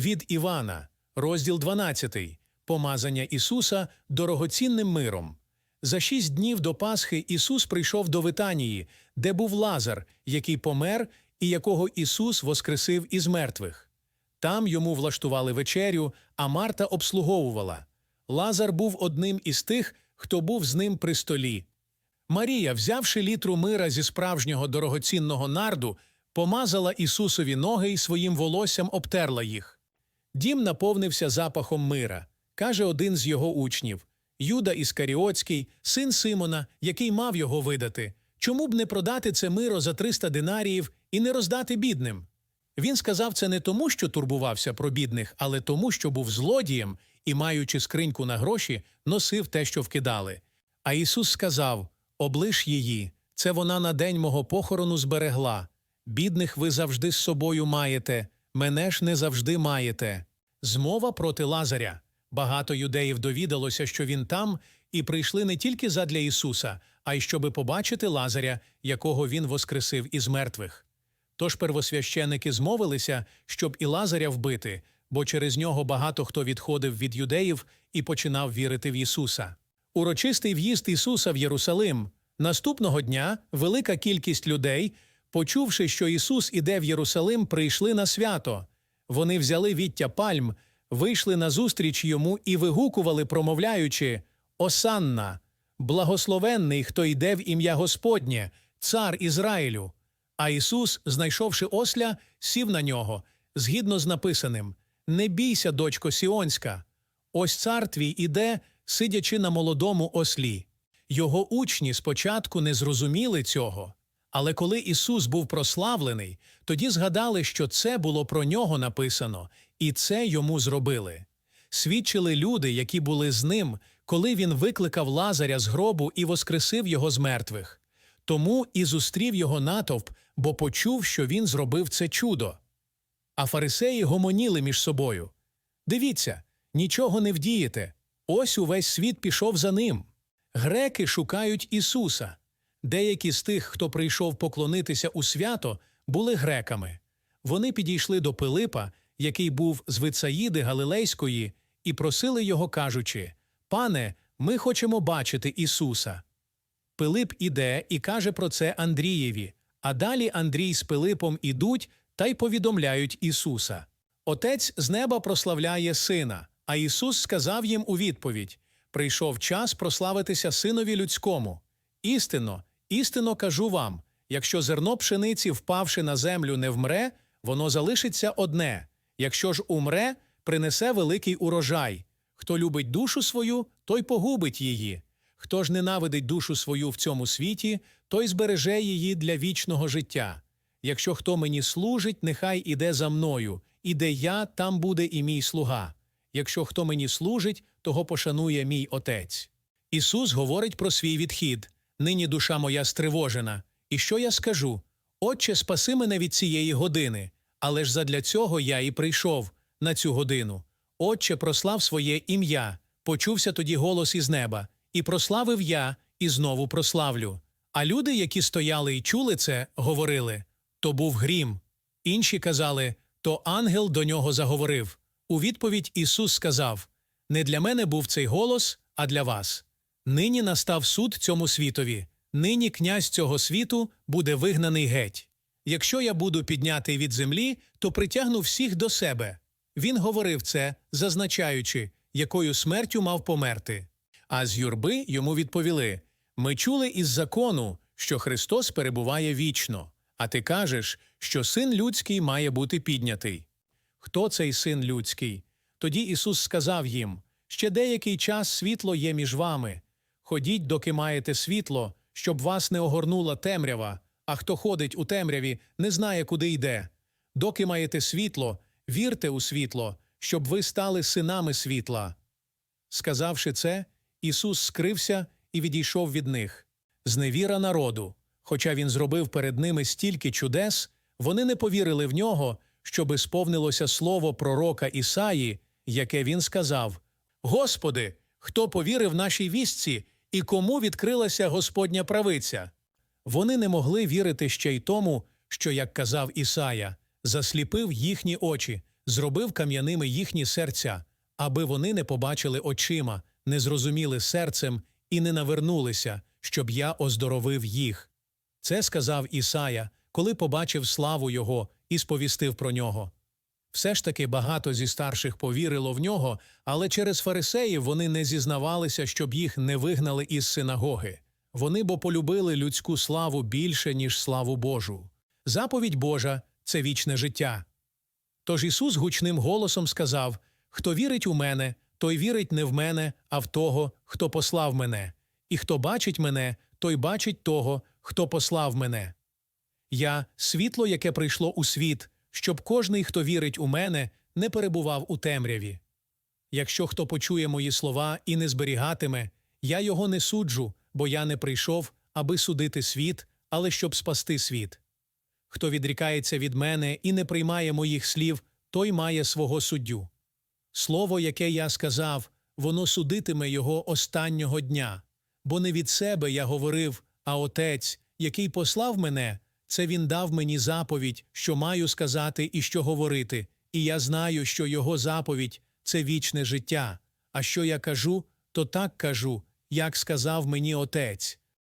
від Івана, розділ 12. Помазання Ісуса дорогоцінним миром. За шість днів до Пасхи Ісус прийшов до Витанії, де був Лазар, який помер і якого Ісус воскресив із мертвих. Там йому влаштували вечерю, а Марта обслуговувала. Лазар був одним із тих, хто був з ним при столі. Марія, взявши літру мира зі справжнього дорогоцінного нарду, помазала Ісусові ноги і своїм волоссям обтерла їх. Дім наповнився запахом мира, каже один з його учнів Юда Іскаріотський, син Симона, який мав його видати. Чому б не продати це миро за 300 динаріїв і не роздати бідним? Він сказав це не тому, що турбувався про бідних, але тому, що був злодієм і, маючи скриньку на гроші, носив те, що вкидали. А Ісус сказав: Облиш її, це вона на день мого похорону зберегла. Бідних ви завжди з собою маєте, мене ж не завжди маєте. Змова проти Лазаря. Багато юдеїв довідалося, що він там, і прийшли не тільки задля Ісуса, а й щоби побачити Лазаря, якого він воскресив із мертвих. Тож первосвященики змовилися, щоб і Лазаря вбити, бо через нього багато хто відходив від юдеїв і починав вірити в Ісуса. Урочистий в'їзд Ісуса в Єрусалим. Наступного дня велика кількість людей, почувши, що Ісус іде в Єрусалим, прийшли на свято. Вони взяли віття пальм, вийшли назустріч йому і вигукували, промовляючи Осанна, благословенний, хто йде в ім'я Господнє, цар Ізраїлю. А Ісус, знайшовши осля, сів на нього, згідно з написаним Не бійся, дочко Сіонська. Ось цар твій іде, сидячи на молодому ослі. Його учні спочатку не зрозуміли цього. Але коли Ісус був прославлений, тоді згадали, що це було про нього написано, і це йому зробили. Свідчили люди, які були з ним, коли він викликав Лазаря з гробу і воскресив його з мертвих. Тому і зустрів його натовп, бо почув, що він зробив це чудо. А фарисеї гомоніли між собою. Дивіться, нічого не вдієте. Ось увесь світ пішов за ним. Греки шукають Ісуса. Деякі з тих, хто прийшов поклонитися у свято, були греками. Вони підійшли до Пилипа, який був з Вицаїди Галилейської, і просили його, кажучи: Пане, ми хочемо бачити Ісуса. Пилип іде і каже про це Андрієві, а далі Андрій з Пилипом ідуть та й повідомляють Ісуса. Отець з неба прославляє сина, а Ісус сказав їм у відповідь: Прийшов час прославитися синові людському. Істинно, істинно кажу вам: якщо зерно пшениці, впавши на землю, не вмре, воно залишиться одне, якщо ж умре, принесе великий урожай. Хто любить душу свою, той погубить її. Хто ж ненавидить душу свою в цьому світі, той збереже її для вічного життя. Якщо хто мені служить, нехай іде за мною, і де я, там буде і мій слуга. Якщо хто мені служить, того пошанує мій отець. Ісус говорить про свій відхід. Нині душа моя стривожена. І що я скажу? Отче, спаси мене від цієї години, але ж задля цього я і прийшов на цю годину. Отче прослав своє ім'я, почувся тоді голос із неба, і прославив я, і знову прославлю. А люди, які стояли і чули це, говорили то був грім. Інші казали то ангел до нього заговорив. У відповідь Ісус сказав Не для мене був цей голос, а для вас. Нині настав суд цьому світові, нині князь цього світу буде вигнаний геть. Якщо я буду піднятий від землі, то притягну всіх до себе. Він говорив це, зазначаючи, якою смертю мав померти. А з юрби йому відповіли Ми чули із закону, що Христос перебуває вічно, а ти кажеш, що син людський має бути піднятий. Хто цей син людський? Тоді Ісус сказав їм Ще деякий час світло є між вами. Ходіть, доки маєте світло, щоб вас не огорнула темрява, а хто ходить у темряві, не знає, куди йде. Доки маєте світло, вірте у світло, щоб ви стали синами світла. Сказавши це, Ісус скрився і відійшов від них. Зневіра народу, хоча він зробив перед ними стільки чудес, вони не повірили в нього, щоби сповнилося слово пророка Ісаї, яке він сказав: Господи, хто повірив нашій вістці і кому відкрилася Господня правиця? Вони не могли вірити ще й тому, що, як казав Ісая, засліпив їхні очі, зробив кам'яними їхні серця, аби вони не побачили очима, не зрозуміли серцем і не навернулися, щоб я оздоровив їх. Це сказав Ісая, коли побачив славу його і сповістив про нього. Все ж таки багато зі старших повірило в нього, але через фарисеїв вони не зізнавалися, щоб їх не вигнали із синагоги. Вони бо полюбили людську славу більше, ніж славу Божу. Заповідь Божа це вічне життя. Тож Ісус гучним голосом сказав: Хто вірить у мене, той вірить не в мене, а в того, хто послав мене. І хто бачить мене, той бачить того, хто послав мене. Я світло, яке прийшло у світ, щоб кожний, хто вірить у мене, не перебував у темряві. Якщо хто почує мої слова і не зберігатиме, я його не суджу, бо я не прийшов, аби судити світ, але щоб спасти світ. Хто відрікається від мене і не приймає моїх слів, той має свого суддю. Слово, яке я сказав, воно судитиме його останнього дня. Бо не від себе я говорив, а Отець, який послав мене, це він дав мені заповідь, що маю сказати і що говорити, і я знаю, що його заповідь це вічне життя. А що я кажу, то так кажу, як сказав мені Отець.